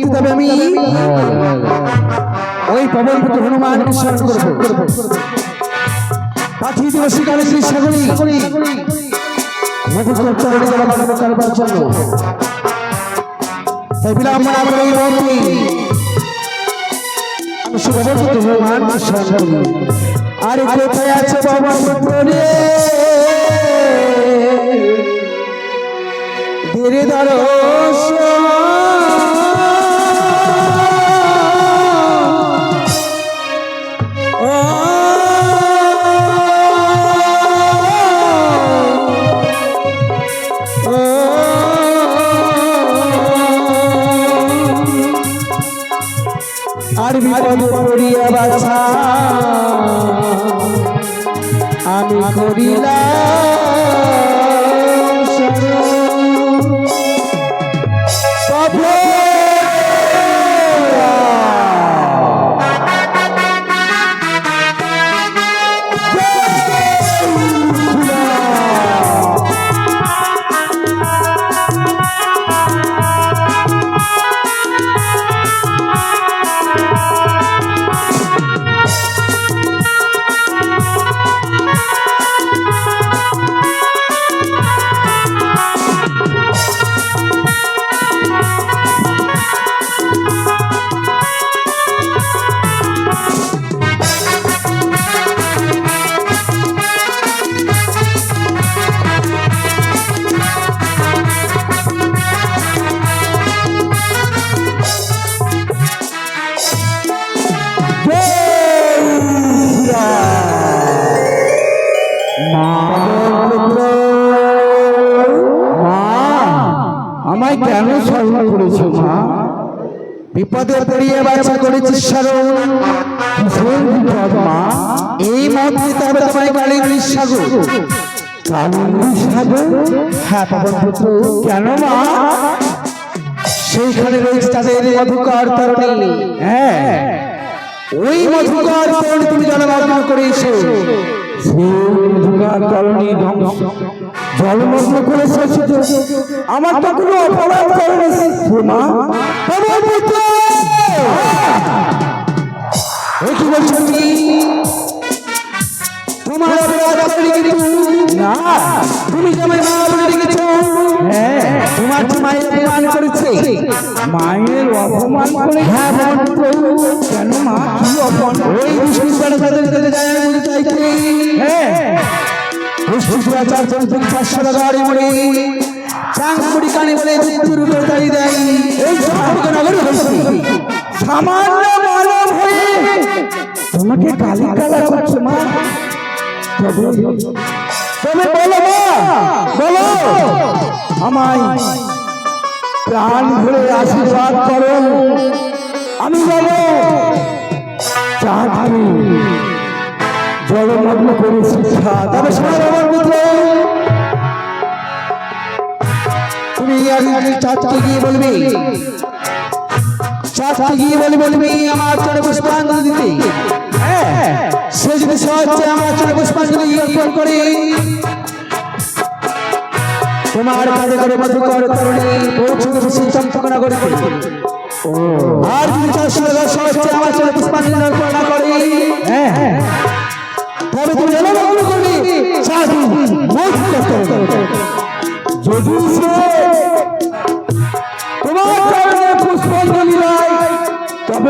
মুহূর্তে তবে আমি ওই পবনপুত্র হনুমানকে স্মরণ করব। পাঠিয়ে দেব শিকারে শ্রী সাগরী। মুকুট করতে হবে কারবার জন্য তাই বিলম্বনা করে এই মুহূর্তে আমি শুভ স্মরণ করব। আরে কোথায় আছে পবনপুত্র রে ধীরে আর পড়িয়া বাছা আমি করিলাম। প্রভু আমায় কেন স্মরণ করেছ মা? বিপদে পড়িয়ে বাছা করেছি স্মরণ। কিসের বিপদ মা। এই মধ্যে তবে তোমায় নিঃসাগর। হ্যাঁ পুত্র। কেন মা? সেইখানে রয়েছে তাদের মধুকর তরণী। হ্যাঁ। ওই মধুকর তরণী তুমি জলমগ্ন করে সেই মধুকর তরণী ধ্বংস। জলমগ্ন করে এসেছে আমার তো কোনো অপরাধ করেনি। মা পবন পুত্র! কি তোমার অপরাধ করেনি কিন্তু না তুমি যে আমার মা বলে রেখেছো হ্যাঁ তোমার যে মায়ের অপমান করেছে মায়ের অপমান করে হ্যাঁ পবন কেন মা? কি অপমান? ওই দুষ্কৃত তাদের তাদের যায় বলতে চাইছে হ্যাঁ বলে দেয়। তোমাকে বলো বলো, আমায় প্রাণ ভরে আশীর্বাদ করো। আমি বলো চা জলমগ্ন করে শিক্ষা তবে আগে চাচকে গিয়ে বলবে। চাচকে গিয়ে বলবে তুমি আমার চরে পুষ্পাঞ্জলি দিতে হ্যাঁ সে যদি সহজে আমার চরে পুষ্পাঞ্জলি অর্পণ করে। তোমার কাজে করে মধুকর তরুণী পৌঁছে দেবে সেই আর যদি চারশো সহজে আমার চরে পুষ্পাঞ্জলি অর্পণ না করে। হ্যাঁ তবে তুমি করবে যদি সে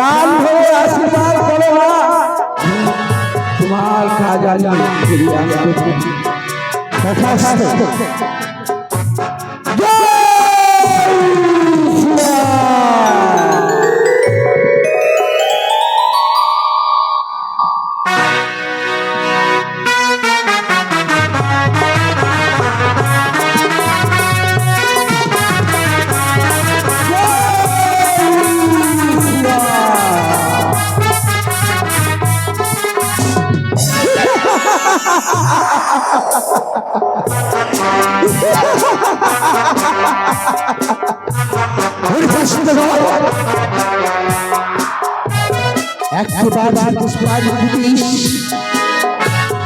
বেশ, প্রাণ ভরে আশীর্বাদ করো মা তোমার কাজ একবার যদি পুষ্পায়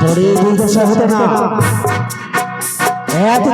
পরে দুর্দশা হতো না। এত